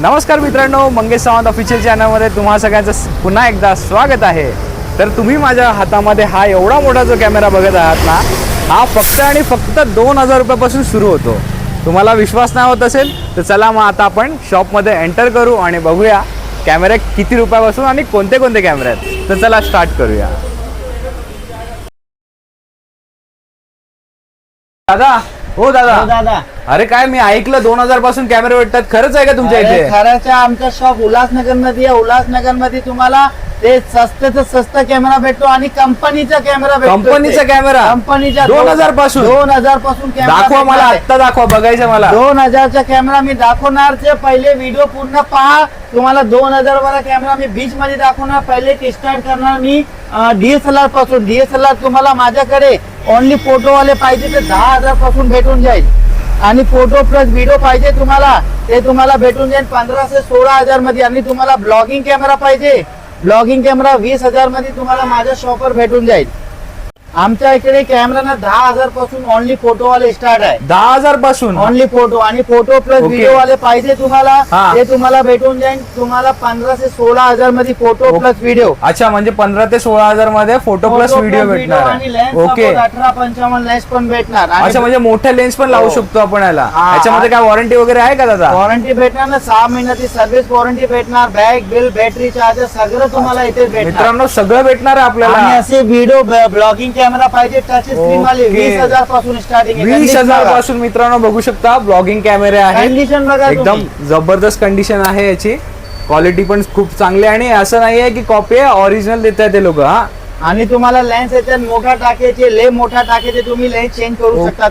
नमस्कार मित्रांनो मंगेश सावंत ऑफिशियल चॅनलमध्ये तुम्हा सगळ्यांचं पुन्हा एकदा स्वागत आहे. तर तुम्ही माझ्या हातामध्ये हा एवढा मोठा जो कॅमेरा बघत आहात ना हा फक्त आणि फक्त दोन हजार रुपयापासून सुरू होतो. तुम्हाला विश्वास नाही होत असेल तर चला मग आता आपण शॉपमध्ये एंटर करू आणि बघूया कॅमेरे किती रुपयापासून आणि कोणते कोणते कॅमेरे आहेत. तर चला स्टार्ट करूया. दादा हो दादा. हो दादा. अरे काय मी ऐकलं दोन हजारपासून कॅमेरे भेटतात. खरंच आहे का तुमच्या इथे? खरंच आमचा शॉप उल्हासनगरमध्ये आहे. उल्हासनगरमध्ये तुम्हाला ते स्वस्त स्वस्त कॅमेरा भेटतो आणि कंपनीचा कॅमेरा भेटतो. कंपनीचा कॅमेरा? कंपनीचा 2000 पासून? दोन हजारपासून दाखवा मला. आत्ता दाखवा बघायचं मला. दोन हजारचा कॅमेरा मी दाखवणार ते पहिले व्हिडिओ पूर्ण पहा. तुम्हाला दोन हजार वाला कॅमेरा मी बीच मध्ये दाखवणार. पहिले स्टार्ट करणार मी डीएसएलआरपासून. डीएसएलआर तुम्हाला माझ्याकडे ओनली फोटो वाले पाहिजे तर दहा हजारपासून भेटून जाईल. आणि फोटो प्लस व्हिडिओ पाहिजे तुम्हाला ते तुम्हाला भेटून जाईल पंधरा ते सोळा हजारमध्ये. आणि तुम्हाला ब्लॉगिंग कॅमेरा पाहिजे. ब्लॉगिंग कॅमेरा वीस हजारमध्ये तुम्हाला माझ्या शॉपवर भेटून जाईल. आमच्या इकडे कॅमेरा ना दहा हजारपासून ओनली फोटो वाले स्टार्ट आहे दहा हजारपासून ओनली फोटो आणि फोटो प्लस Okay. व्हिडिओ वाले पाहिजे तुम्हाला हा. ते तुम्हाला भेटून जाईल तुम्हाला पंधरा ते सोळा हजारमध्ये फोटो. प्लस व्हिडिओ अच्छा म्हणजे पंधरा ते सोळा हजारमध्ये फोटो प्लस व्हिडिओ भेटणार आणि आहे. लेन्स ओके अठरा पंचावन्न लेन्स पण भेटणार अच्छा म्हणजे मोठ्या लेन्स पण लावू हो. शकतो आपण याला हा. याच्यामध्ये काय वॉरंटी वगैरे आहे का दादा वॉरंटी भेटणार ना सहा महिन्याची सर्व्हिस वॉरंटी भेटणार बॅग बिल बॅटरी चार्जर सगळं तुम्हाला इथे भेटणार मित्रांनो सगळं भेटणार आहे आणि आपल्याला असे व्हिडिओ ब्लॉगिंग कॅमेरा पाहिजे टच स्क्रीन वाले Okay. वीस हजारपासून स्टार्टिंग वीस हजारपासून मित्रांनो बघू शकता ब्लॉगिंग कॅमेरे आहेत कंडिशन बघा एकदम तुम्ही. जबरदस्त कंडिशन आहे याची. क्वालिटी पण खूप चांगली आहे आणि असं नाही आहे की कॉपी आहे ऑरिजिनल देत आहे ते लोक हा. आणि तुम्हाला लेन्स याच्यात मोठा टाकायचे ले मोठा टाकायचे तुम्ही लेन्स चेंज करू शकता.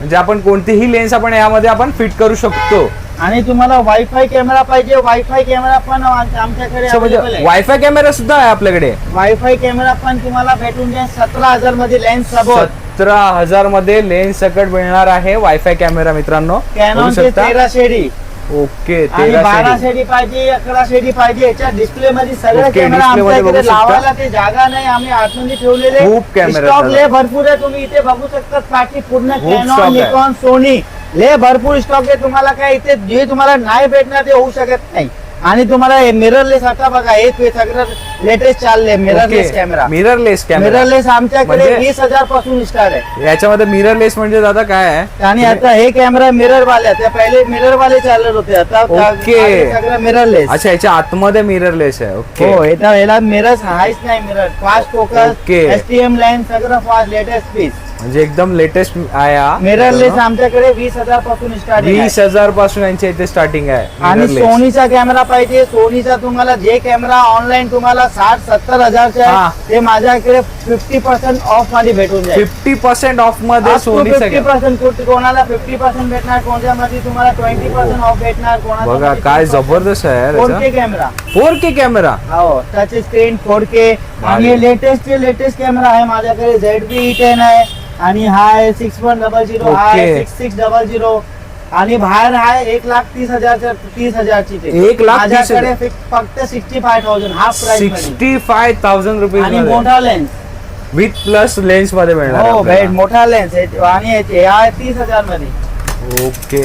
म्हणजे आपण कोणतीही लेन्स आपण यामध्ये आपण फिट करू शकतो. आणि तुम्हाला वायफाय कॅमेरा पाहिजे वायफाय कॅमेरा पण आम- आमच्याकडे म्हणजे वायफाय कॅमेरा सुद्धा आहे आपल्याकडे? वायफाय कॅमेरा पण तुम्हाला भेटून जाईल सतरा हजारमध्ये लेन्स सोबत सतरा हजारमध्ये लेन्स सकट मिळणार आहे वायफाय कॅमेरा मित्रांनो. तेरा शेडी ओके आणि बारा शेडी. पाहिजे अकरा शेडी पाहिजे याच्या डिस्प्ले मध्ये सगळे ओके, कॅमेरा display मध्ये आमच्याकडे बघू शकता. लावायला ते जागा नाही आम्ही आतमध्ये ठेवलेले खूप camera स्टॉक आहेत ले भरपूर आहे तुम्ही इथे बघू शकता पाठी पूर्ण खूप stock कॅनॉन आहे. निकॉन सोनी ले भरपूर स्टॉक आहे तुम्हाला काय इथे जे तुम्हाला नाही भेटणार ते होऊ शकत नाही आणि तुम्हाला मिररलेस आता बघा हे सगळं लेटेस्ट चालले mirrorless camera mirrorless camera mirrorless आमच्याकडे म्हणजे- वीस हजारपासून स्टार्ट आहे. याच्यामध्ये मिररलेस म्हणजे दादा काय आहे? आणि आता हे कॅमेरा मिरर वाले ते पहिले मिरर वाले चालत होते आता ओके. सगळं मिररलेस अच्छा याच्या आतमध्ये मिररलेस आहे. ओके हो याला मिरर हायच नाही mirror fast focus okay. S T M line सगळं फास्ट लेटेस्ट पीस म्हणजे एकदम लेटेस्ट आहे हा. मिररलेस आमच्याकडे वीस हजारपासून स्टार्ट वीस हजारपासून यांच्या इथे स्टार्टिंग आहे. आणि mirrorless. सोनीचा कॅमेरा पाहिजे. सोनीचा तुम्हाला जे कॅमेरा ऑनलाईन तुम्हाला साठ सत्तर हजारचा हा. ते माझ्याकडे फिफ्टी पर्सेंट ऑफमध्ये भेटून जाईल. फिफ्टी पर्सेंट ऑफमध्ये सोनीचा फिफ्टी. पर्सेंट कोणाला फिफ्टी पर्सेंट भेटणार कोणत्यामध्ये तुम्हाला ट्वेंटी पर्सेंट ऑफ भेटणार कोणाला बघा काय जबरदस्त आहे four K camera four K camera हो टच स्क्रीन फोर के आणि लेटेस्ट लेटेस्ट कॅमेरा आहे माझ्याकडे. झेड बी टेन आहे. आणि हा आहे सिक्स वन डबल झिरो हा आहे Okay. Six six double zero. आणि बाहेर आहे एक लाख तीस हजारच्या तीस हजारची ते. एक लाख तीस हजार. माझ्याकडे फिक- फक्त sixty five thousand half price sixty five thousand rupees आणि मोठा लेन्स विथ प्लस लेन्समध्ये मिळणार हो. भेट मोठा लेन्स आणि याचे हा आहे तीस हजारमध्ये. ओके.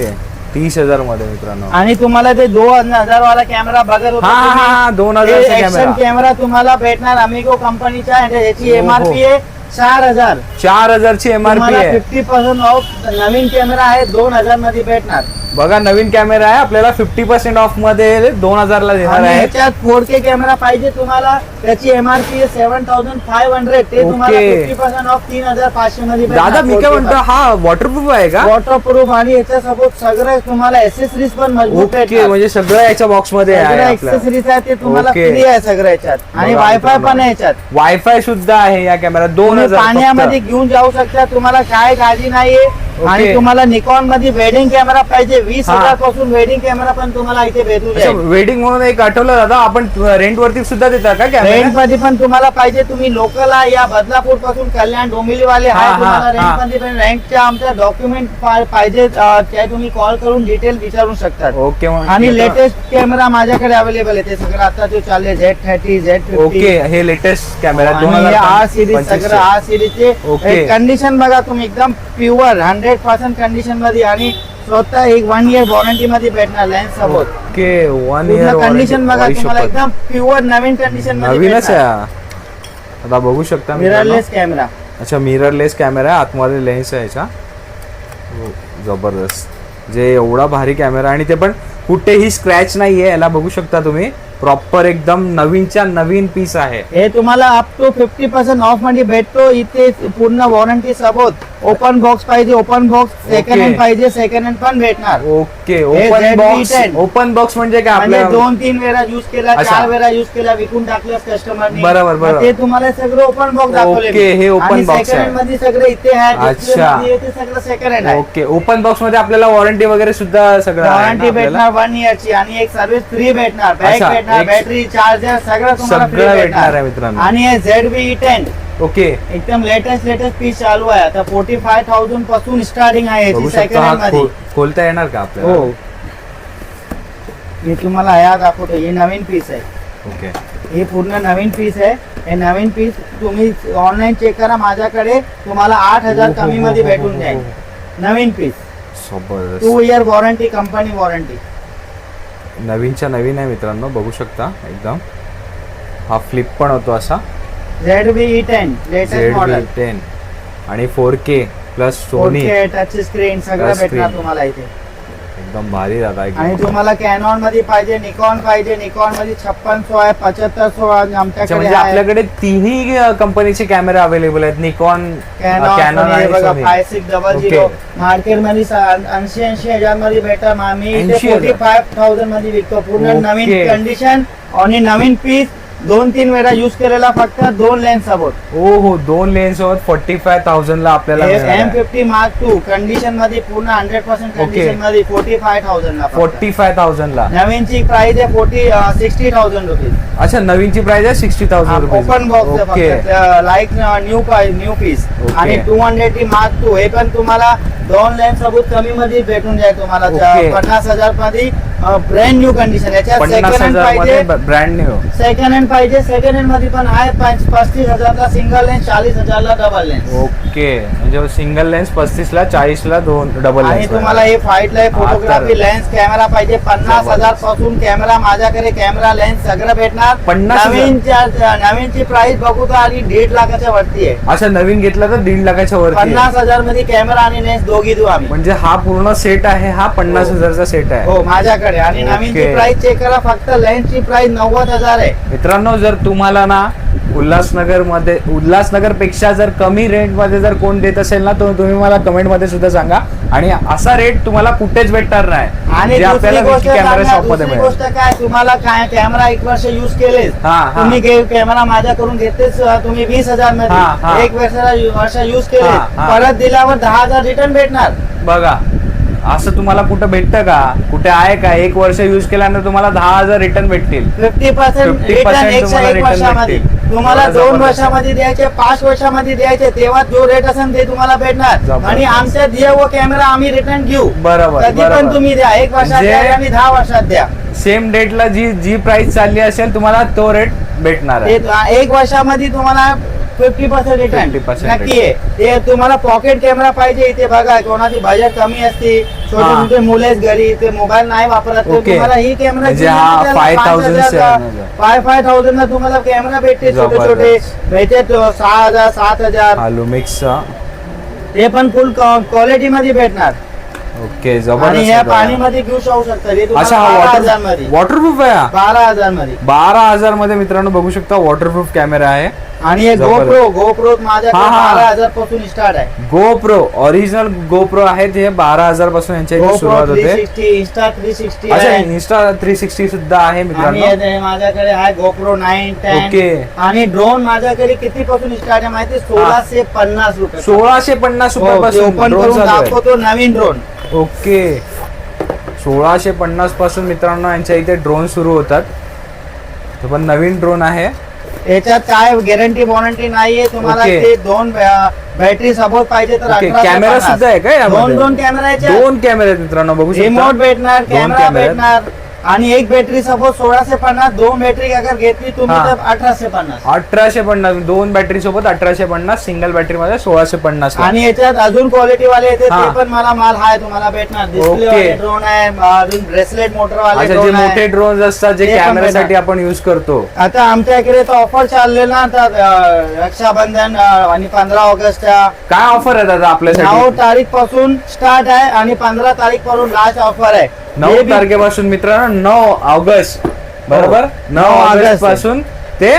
तीस हजारमध्ये मित्रांनो. आणि तुम्हाला ते दोन हजार वाला कॅमेरा बघत होता हा हा. हा दोन हे ऍक्शन कॅमेरा कॅमेरा तुम्हाला भेटणार अमिगो कंपनीचा आहे याची हो, एमआरपी आहे. चार हजार. चार हजारची एमआरपी आहे. फिफ्टी पर्सेंट ऑफ नवीन कॅमेरा आहे दोन हजारमध्ये भेटणार. बघा नवीन कॅमेरा आहे. आपल्याला फिफ्टी पर्सेंट ऑफमध्ये दोन हजारला देणार आणि आहे याच्यात फोर के कॅमेरा पाहिजे तुम्हाला. त्याची एमआरपी आहे सेव्हन थाउजंड फाईव्ह हंड्रेड ते तुम्हाला Okay. फिफ्टी पर्सेंट ऑफ तीन हजार पाचशे मध्ये दादा मी काय म्हणतो हा वॉटरप्रूफ आहे का? वॉटरप्रूफ आणि याच्यासोबत सगळं तुम्हाला एसेसरीज पण मजबूत ओके भेटणार. म्हणजे सगळं याच्या बॉक्समध्ये आहे सगळं आपल्याला एक्सेसरीज आहे ते तुम्हाला Okay. फ्री आहे सगळं याच्यात. आणि बघा वायफाय मित्रांनो. पण आहे याच्यात. वायफाय सुद्धा आहे या कॅमेरा दोन तुम्ही पाण्यामध्ये घेऊन जाऊ शकता तुम्हाला काय काळजी नाहीये. आणि तुम्हाला निकॉनमध्ये वेडिंग कॅमेरा पाहिजे. वीस. हजारपासून वेडिंग कॅमेरा पण तुम्हाला इथे जाईल. वेडिंग म्हणून एक आठवलं दादा आपण रेंट वरती सुद्धा देता का रेंटमध्ये पण तुम्हाला पाहिजे. तुम्ही लोकल आहे या बदलापूरपासून कल्याण डोंबिवली वाले आहे तुम्हाला. रेंटमध्ये पण रेंटच्या आमच्या डॉक्युमेंट पाहिजे त्या तुम्ही कॉल करून डिटेल विचारू शकतात. ओके आणि लेटेस्ट कॅमेरा माझ्याकडे अवेलेबल आहे. ते सगळं आता जो चालले झेड थर्टी झेड ओके हे लेटेस्ट कॅमेरा आर सिरीज. सगळं आर सिरीजचे. कंडिशन बघा तुम्ही एकदम प्युअर हंड्रेड हंड्रेड पर्सेंट कंडिशनमध्ये आणि स्वतः एक वन इयर वॉरंटी मध्ये भेटणार लेन्स सोबत ओके वन इयर कंडिशन बघा तुम्हाला एकदम प्युअर नवीन कंडिशन नवीनच आहे. आता बघू शकता. मिररलेस कॅमेरा अच्छा मिररलेस कॅमेरा आहे. आतमध्ये लेन्स आहे याचा. हो, जबरदस्त. जे एवढा भारी कॅमेरा आणि ते पण कुठेही स्क्रॅच नाही आहे याला बघू शकता तुम्ही प्रॉपर एकदम नवीनच्या नवीन पीस आहे हे तुम्हाला अप टू फिफ्टी पर्सेंट ऑफमध्ये भेटतो इथे पूर्ण वॉरंटी सोबत ओपन बॉक्स पाहिजे ओपन बॉक्स सेकंड. हँड पाहिजे सेकंड हँड पण भेटणार okay open box 10. Open box म्हणजे काय म्हणजे आपल्या दोन तीन वेळा युज केला. चार वेळा युज केला विकून टाकलं कस्टमरने बरोबर, बरोबर. ते तुम्हाला सगळं ओपन बॉक्स दाखवले Okay, हे आहे. हँडमध्ये सगळं इथे अच्छा. सगळं सेकंड हँड ओके ओपन बॉक्समध्ये आपल्याला वॉरंटी वगैरे सुद्धा सगळं वॉरंटी? भेटणार आणि एक सर्व्हिस फ्री भेटणार. बॅग अच्छा, भेटणार एक- बॅटरी चार्जर सगळं तुम्हाला सगळं भेटणार. आहे मित्रांनो. आणि हे झेड बी टेन ओके. एकदम लेटेस्ट लेटेस्ट पीस चालू आहे. आता फोर्टी फाय थाउजंडपासून स्टार्टिंग आहे बघू शकता हा मध्ये. खोलता येणार का आपल्याला? हो. तुम्हाला ह्या दाखवतो. हे नवीन पीस आहे. ओके. हे पूर्ण नवीन पीस आहे. हे नवीन पीस तुम्ही ऑनलाईन चेक करा. माझ्याकडे तुम्हाला आठ हजार हो, हो, कमी मध्ये भेटून जाईल. नवीन पीस जबरदस्त. Two year warranty company warranty नवीनच्या नवीन आहे मित्रांनो बघू शकता एकदम. हा फ्लिप पण होतो असा. Z B ten latest Z model ten आणि four K plus Sony touch screen सगळं भेटणार. तुम्हाला इथे. एकदम भारी दादा आणि तुम्हाला कॅनॉनमध्ये पाहिजे निकॉन पाहिजे निकॉनमध्ये छप्पन सो आहे पचहत्तर सो आमच्याकडे म्हणजे. आपल्याकडे तिन्ही कंपनीचे कॅमेरे अवेलेबल आहेत निकॉन कॅनॉन बघा फाय सिक्स डबल. झिरो मार्केटमध्ये ऐंशी ऐंशी हजारमध्ये भेटत आम्ही इथे 80,000. फोर्टी फाय थाउजंडमध्ये विकतो पूर्ण. नवीन कंडिशन आणि नवीन पीस दोन तीन वेळा युज केलेला फक्त दोन लेन्स सोबत ओ हो दोन लेन्स सोबत फोर्टी फाय थाउजंड ला आपल्याला एम फिफ्टी मार्क टू कंडिशनमध्ये पूर्ण हंड्रेड पर्सेंट कंडिशनमध्ये फोर्टी फाय थाउजंड ला फोर्टी फाय थाउजंड ला. नवीनची प्राइस आहे फोर्टी सिक्स्टी थाउजंड रुपीज अच्छा नवीनची प्राइस आहे sixty thousand rupees open box okay like new new piece Okay. आणि two hundred T mark two हे पण तुम्हाला दोन लेन्स सबूत कमी मध्ये भेटून जाईल तुम्हाला. Okay. पन्नास हजारमध्ये ब्रँड न्यू कंडिशन याच्यात पन्नास सेकंड हँड हजारमध्ये पाहिजे. ब्रँड न्यू सेकंड हँड पाहिजे सेकंड हँडमध्ये पण आहे. पस्तीस हजारला सिंगल लेन्स चाळीस हजारला डबल लेन्स ओके. म्हणजे सिंगल लेन्स पस्तीस ला चाळीस ला दोन डबल आणि लेन्स तुम्हाला हे फाईट ला हा, फोटोग्राफी लेन्स कॅमेरा पाहिजे. पन्नास. हजारपासून कॅमेरा माझ्याकडे कॅमेरा लेन्स सगळं भेटणार. 50,000? नवीन नवीनची प्राइस बघू तर आणि दीड लाखाच्या वरती आहे. अच्छा नवीन घेतला तर दीड लाखाच्या वरती आहे. पन्नास हजारमध्ये कॅमेरा आणि लेन्स दोघी देऊ आम्ही. म्हणजे हा पूर्ण सेट आहे हा पन्नास हजारचा सेट आहे. हो माझ्याकडे. आणि ओके. नवीनची प्राइस चेक करा फक्त लेन्सची प्राइस नव्वद हजार आहे. मित्रांनो जर तुम्हाला ना उल्हासनगरमध्ये उल्हासनगरपेक्षा जर कमी रेंटमध्ये जर कोण देत असेल ना तर तुम्ही मला कमेंटमध्ये सुद्धा सांगा आणि असा रेट तुम्हाला कुठेच भेटणार नाही आणि आपल्याला कॅमेरा शॉपमध्ये गोष्ट काय तुम्हाला काय कॅमेरा एक वर्ष युज केले. तुम्ही कॅमेरा माझ्याकडून घेतलेच अं, तुम्ही वीस हजार. मध्ये एक वर्ष वर्ष युज केले. परत दिल्यावर दहा हजार रिटर्न भेटणार बघा असं तुम्हाला कुठं भेटतं का? कुठे आहे का? एक वर्ष युज केल्यानंतर तुम्हाला दहा हजार रिटर्न भेटतील. फिफ्टी पर्सेंट 50% रिटर्न एक तुम्हाला एक return वर्षामध्ये. भेटतील. तुम्हाला बरं, दोन जबरदस्त. वर्षामध्ये द्यायचे पाच वर्षामध्ये द्यायचे तेव्हा जो रेट असेल ते तुम्हाला भेटणार. जबरदस्त. आणि आमच्या दिया व कॅमेरा आम्ही रिटर्न घेऊ. बरोबर, कधी पण बरोबर. तुम्ही द्या. एक वर्षात द्या आणि दहा वर्षात द्या. सेम डेटला जी जी प्राइस चालली असेल तुम्हाला तो रेट भेटणार आहे. ते एक वर्षामध्ये तुम्हाला फिफ्टी पर्सेंट रिटर्न 50% नक्की आहे. ते तुम्हाला पॉकेट कॅमेरा पाहिजे इथे बघा. कोणाची बजेट कमी असते. छोटे हा. मोठे मुलेच घरी ते मोबाईल नाही वापरत. तर ओके. तुम्हाला ही कॅमेरा म्हणजे हा 5,000 7,000. फाय फाय थाउजंड ला तुम्हाला कॅमेरा भेटते छोटे छोटे. जबरदस्त. भेटते तो सहा हजार सात हजार. हा लुमिक्सचा ते पण फुल क्वालिटी मध्ये भेटणार. ओके आणि जबरदस्त आहे बघा. पाणीमध्ये घेऊ शकू शकता. हे अच्छा तुम्हाला हा बारा वॉटरमध्ये वॉटरप्रूफ आहे हा? बारा हजारमध्ये बारा हजारमध्ये मित्रांनो बघू शकता वॉटरप्रूफ कॅमेरा आहे. आणि हे. गोप्रो गोप्रो माझ्याकडे हा, हा. बारा हजारपासून स्टार्ट आहे. गोप्रो ओरिजिनल गोप्रो आहेत हे बारा हजारपासून यांच्या इथे सुरुवात होते. 360 इंस्टा थ्री सिक्स्टी अच्छा आहे. इन्स्टा थ्री सिक्स्टी सुद्धा आहे आणि मित्रांनो. हे माझ्याकडे आहे गोप्रो नाईन टेन ओके. आणि ड्रोन माझ्याकडे किती पासून स्टार्ट आहे? माहिती सोळाशे पन्नास रुपये. सोळाशे पन्नास हो, ते रुपयापासून ओपन drone करून चालू आहे. दाखवतो नवीन ड्रोन ओके. सोळाशे पन्नासपासून मित्रांनो यांच्या इथे ड्रोन सुरू होतात. तो पण नवीन ड्रोन आहे. याच्यात काय गॅरंटी वॉरंटी नाहीये तुम्हाला. ते दोन बॅटरी सपोर्ट पाहिजे तर ओके 18 ते कॅमेरा 50. सुद्धा आहे का दोन यामध्ये? दोन कॅमेरा दोन कॅमेरे आहेत मित्रांनो बघू शकता रिमोट भेटणार दोन कॅमेरा आहेत. भेटणार आणि एक बॅटरी सपोज सोळाशे पन्नास दोन बॅटरी अगर घेतली तुम्ही हा. तर अठराशे पन्नास अठराशे पन्नास दोन बॅटरी सोबत अठराशे पन्नास सिंगल बॅटरी मध्ये सोळाशे पन्नास आणि याच्यात अजून क्वालिटी वाले येते हा. ते पण मला माल हाय तुम्हाला भेटणार डिस्प्ले Okay. ड्रोन आहे अजून ब्रेसलेट मोटर वाले अच्छा जे मोठे आहे ड्रोन असतात जे ते पण कॅमेऱ्यासाठी भेटणार. आपण युज करतो आता आमच्या इकडे तर ऑफर चालले ना अं, रक्षाबंधन अं, आणि पंधरा ऑगस्टच्या काय ऑफर आहे दादा नऊ आपल्यासाठी तारीखपासून स्टार्ट आहे आणि पंधरा तारीखपासून लास्ट ऑफर आहे नऊ तारखेपासून मित्रांनो नऊ ऑगस्ट. बरोबर? हो. नऊ ऑगस्टपासून ते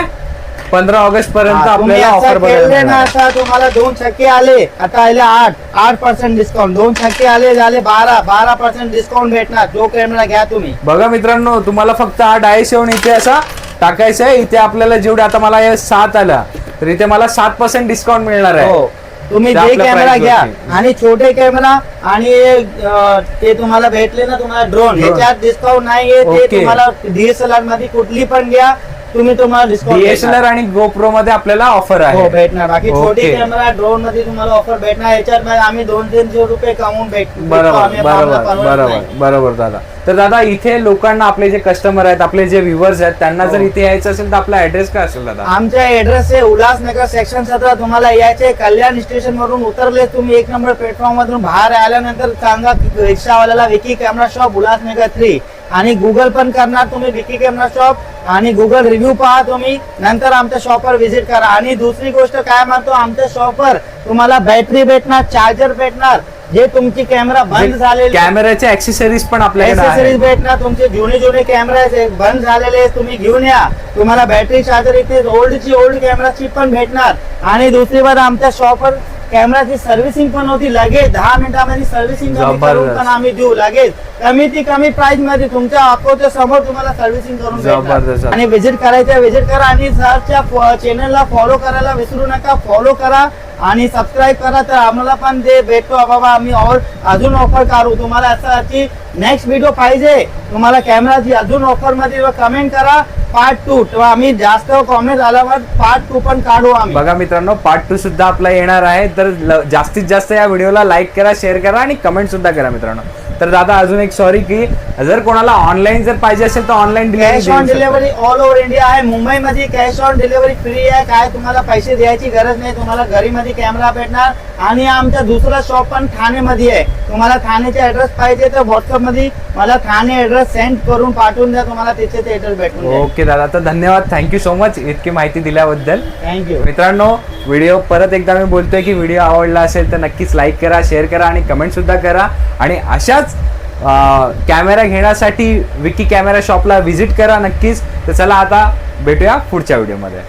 पंधरा ऑगस्ट पर्यंत आपल्याला ऑफर केले ना. आता तुम्हाला दोन छक्के आले. आता आले आठ. आठ पर्सेंट डिस्काउंट दोन छक्के आले झाले बारा. बारा पर्सेंट डिस्काउंट भेटणार. जो कॅमेरा घ्या तुम्ही. बघा मित्रांनो तुम्हाला फक्त हा डायस येऊन इथे असा टाकायचं आहे. इथे आपल्याला जेवढे आता मला हे सात आला तर इथे मला सात पर्सेंट डिस्काउंट मिळणार आहे. हो. तुम्ही जे कॅमेरा घ्या. आणि छोटे कॅमेरा आणि ते तुम्हाला भेटले ना तुम्हाला ड्रोन. ह्याच्यात डिस्काउंट नाहीये ते. तुम्हाला डीएसएलआरमध्ये कुठली पण घ्या तुम्ही तुम्हाला डिस्काउंट डीएसएलआर आणि गोप्रो मध्ये आपल्याला ऑफर हो आहे भेटणार बाकी छोटी Okay. कॅमेरा ड्रोनमध्ये तुम्हाला ऑफर भेटणार याच्यात मग आम्ही दोन तीनशे रुपये कमवून भेट भेटतो. बरोबर आम्हाला बरोबर परवडत बरोबर नाही. बरोबर दादा तर दादा इथे लोकांना आपले जे कस्टमर आहेत आपले जे व्ह्युअर्स आहेत त्यांना जर हो. इथे यायचं असेल तर आपला ऍड्रेस काय असेल दादा आमच्या ऍड्रेस आहे उल्हासनगर सेक्शन सतरा तुम्हाला यायचे कल्याण स्टेशन वरून उतरले तुम्ही एक नंबर प्लॅटफॉर्म मधून बाहेर आल्यानंतर सांगा की रिक्षावाल्याला Vicky camera shop Ulhasnagar three आणि गुगल पण करणार तुम्ही विकी कॅमेरा शॉप आणि गुगल रिव्ह्यू पहा तुम्ही. नंतर आमच्या शॉपवर व्हिजिट करा. आणि दुसरी गोष्ट काय म्हणतो आमच्या शॉपवर तुम्हाला बॅटरी भेटणार चार्जर भेटणार. जे तुमची कॅमेरा बंद झालेली कॅमेऱ्याचे ऍक्सेसरीज पण आहे भेटणार तुमचे जुने जुने कॅमेरा बंद झालेले तुम्ही घेऊन या. तुम्हाला बॅटरी चार्जर इथे ओल्डची ओल्ड कॅमेराची पण भेटणार. आणि दुसरी बार आमच्या शॉपवर कॅमेराची सर्व्हिसिंग पण होती लगेच दहा मिनिटामध्ये सर्व्हिसिंग. पण आम्ही देऊ लगेच. कमी ती कमी प्राइसमध्ये तुमच्या अकोच्या समोर तुम्हाला सर्व्हिसिंग करून जबरदस्त. आणि व्हिजिट करायचं व्हिजिट करा आणि सरच्या चॅनलला फॉलो करायला विसरू नका. फॉलो करा आणि सबस्क्राईब करा तर आम्हाला पण ते भेटतो. बाबा आम्ही और अजून ऑफर काढू. तुम्हाला असं नेक्स्ट व्हिडिओ पाहिजे तुम्हाला कॅमेराची अजून ऑफरमध्ये कमेंट करा. पार्ट टू तेव्हा आम्ही जास्त कॉमेंट आल्यावर पार्ट टू पण काढू आम्ही. बघा मित्रांनो पार्ट टू सुद्धा आपला येणार आहे. तर ल- जास्तीत जास्त या व्हिडिओला लाईक करा शेअर करा आणि कमेंट सुद्धा करा मित्रांनो. तर दादा अजून एक सॉरी की जर कोणाला ऑनलाईन जर पाहिजे असेल तर online cash on delivery all over India आहे. मुंबईमध्ये कॅश ऑन डिलिव्हरी फ्री आहे. काय तुम्हाला पैसे द्यायची गरज नाही. तुम्हाला घरीमध्ये कॅमेरा भेटणार. आणि आमचा दुसरा शॉप पण ठाणेमध्ये आहे. तुम्हाला ठाणेचे ऍड्रेस पाहिजे तर व्हॉट्सअपमध्ये मला ठाणे ऍड्रेस सेंड करून पाठवून द्या. तुम्हाला तिथे ते ऍड्रेस भेटून ओके दादा. तर धन्यवाद. थँक्यू सो मच इतकी माहिती दिल्याबद्दल. थँक्यू मित्रांनो व्हिडिओ परत एकदा मी बोलतोय की व्हिडिओ आवडला असेल तर नक्कीच लाईक करा शेअर करा आणि कमेंट सुद्धा करा. आणि अशाच कॅमेरा घेण्यासाठी विकी कॅमेरा शॉपला व्हिजिट करा नक्कीच. तर चला आता भेटूया पुढच्या व्हिडिओमध्ये.